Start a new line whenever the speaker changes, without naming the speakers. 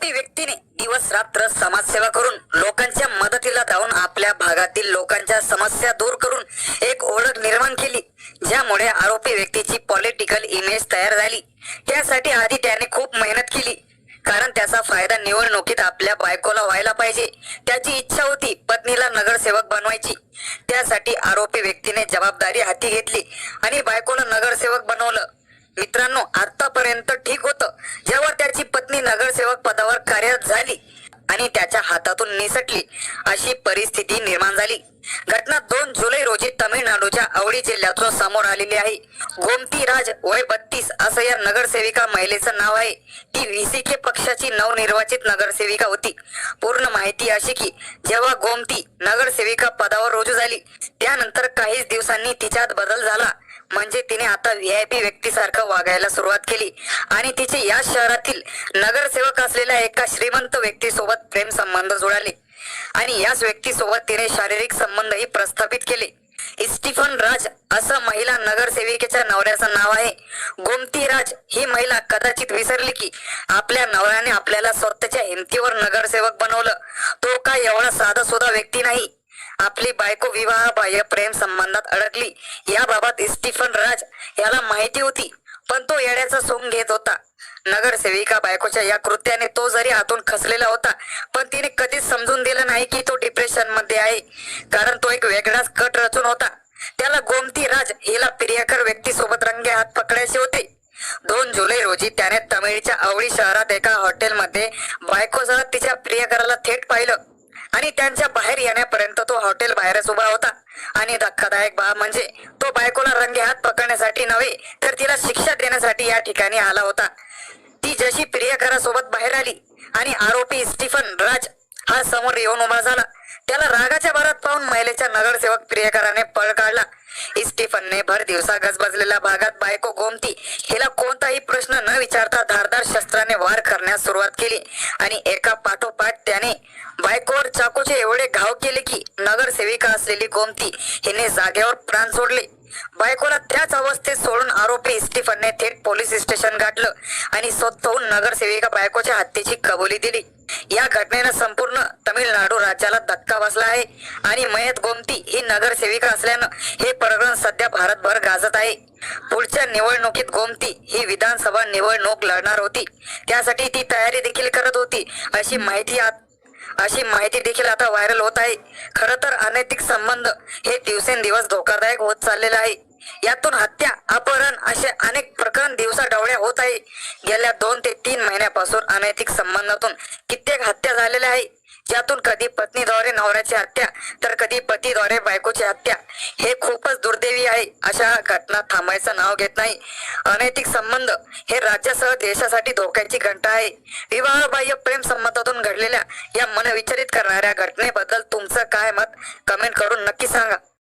आरोपी व्यक्तीने दिवस रात्र समाजसेवा करून लोकांच्या मदतीला धावून आपल्या भागातील लोकांच्या समस्या दूर करून एक ओळख निर्माण केली ज्यामुळे आरोपी व्यक्तीची पॉलिटिकल इमेज तयार झाली. त्यासाठी आधी त्याने खूप मेहनत केली कारण त्याचा फायदा निवडणुकीत आपल्या बायकोला व्हायला पाहिजे. त्याची इच्छा होती पत्नीला नगरसेवक बनवायची. त्यासाठी आरोपी व्यक्तीने जबाबदारी हाती घेतली आणि बायकोला नगरसेवक आणि त्याच्या हातातून निसटली. अशी परिस्थिती निर्माण झाली. घटना दोन जुलै रोजी तमिळनाडूच्या आवडी जिल्ह्यातून समोर आलेली आहे. गोमती राज वय बत्तीस असं या नगरसेविका महिलेचं नाव आहे. ती व्हीसीके पक्षाची नवनिर्वाचित नगरसेविका होती. पूर्ण माहिती अशी की जेव्हा गोमती नगरसेविका पदावर रुजू झाली त्यानंतर काहीच दिवसांनी तिच्यात बदल झाला. म्हणजे तिने आता व्ही आय पी व्यक्तीसारखं वागायला सुरुवात केली. आणि तिचे या शहरातील नगरसेवक असलेल्या एका श्रीमंत व्यक्तीसोबत प्रेम संबंध जुळाले. आणि याच व्यक्तीसोबत तिने शारीरिक संबंधही प्रस्थापित केले. स्टीफन राज असं महिला नगरसेविकेच्या नवऱ्याचं नाव आहे. गोमती राज ही महिला कदाचित विसरली की आपल्या नवऱ्याने आपल्याला स्वतःच्या हिमतीवर नगरसेवक बनवलं. तो काय एवढा साधा सुद्धा व्यक्ती नाही. आपली बायको विवाह बाह्य प्रेम संबंधात अडकली. याबाबत स्टीफन राज याला माहिती होती पण तो येड्याचा सोंग घेत होता. नगरसेविका बायकोच्या या कृत्याने तो जरी हातून खसलेला होता पण तिने कधीच समजून दिलं नाही की तो डिप्रेशनमध्ये आहे कारण तो एक वेगळाच कट रचून होता. त्याला गोमती राज हिला प्रियकर व्यक्ती सोबत रंगे हात पकडायचे होते. दोन जुलै रोजी त्याने तमिळच्या आवळी शहरात एका हॉटेलमध्ये बायकोसह तिच्या प्रियकराला थेट पाहिलं. आणि त्यांच्या बाहेर येण्यापर्यंत तो हॉटेल बाहेरच उभा होता. आणि धक्कादायक बाब म्हणजे तो बायकोला रंगे हात पकडण्यासाठी नव्हे तर तिला शिक्षा देण्यासाठी या ठिकाणी आला होता. ती जशी प्रियकरासोबत बाहेर आली आणि आरोपी स्टीफन राज हा समोर येऊन उभा झाला. त्याला रागाच्या भरात पाहून महिलेच्या नगरसेवक प्रियकराने पळ काढला. स्टीफनने भर दिवसा गजबजलेल्या भागात बायको गोमती हिला कोणताही प्रश्न न विचारता धारदार शस्त्राने वार करण्यास सुरुवात केली. आणि एका पाठोपाठ त्याने बायकोवर चाकूचे एवढे घाव केले की नगरसेविका असलेली गोमती हिने जागेवर प्राण सोडले. बायकोला त्याच अवस्थेत सोडून आरोपी स्टीफनने थेट पोलीस स्टेशन गाठलं आणि स्वतःहून नगरसेविका बायकोच्या हत्येची कबुली दिली. या घटनेनं संपूर्ण तमिळनाडू राज्याला धक्का बसला आहे आणि मयत गोमती ही नगरसेविका असल्यानं हे प्रकरण सध्या भारतभर गाजत आहे. पुढच्या निवडणुकीत गोमती ही विधानसभा निवडणूक लढणार होती. त्यासाठी ती तयारी देखील करत होती अशी माहिती आत अशी माहिती देखील आता व्हायरल होत आहे. खर तर अनैतिक संबंध हे दिवसेंदिवस धोकादायक होत चाललेले आहे. यातून हत्या अपहरण असे अनेक प्रकरण दिवसा डवळ्या होत आहे. गेल्या दोन ते तीन महिन्यापासून अनैतिक संबंधातून कित्येक हत्या झालेल्या आहे ज्यातून कधी पत्नीद्वारे नवऱ्याची हत्या तर कधी पतीद्वारे बायकोची हत्या. हे खूपच दुर्दैवी आहे. अशा घटना थांबायचं नाव घेत नाही. अनैतिक संबंध हे राज्यासह देशासाठी धोक्याची घंटा आहे. विवाहबाह्य प्रेम घडलेल्या या मनविचलित करणाऱ्या घटनेबद्दल तुमचं काय मत? कमेंट करून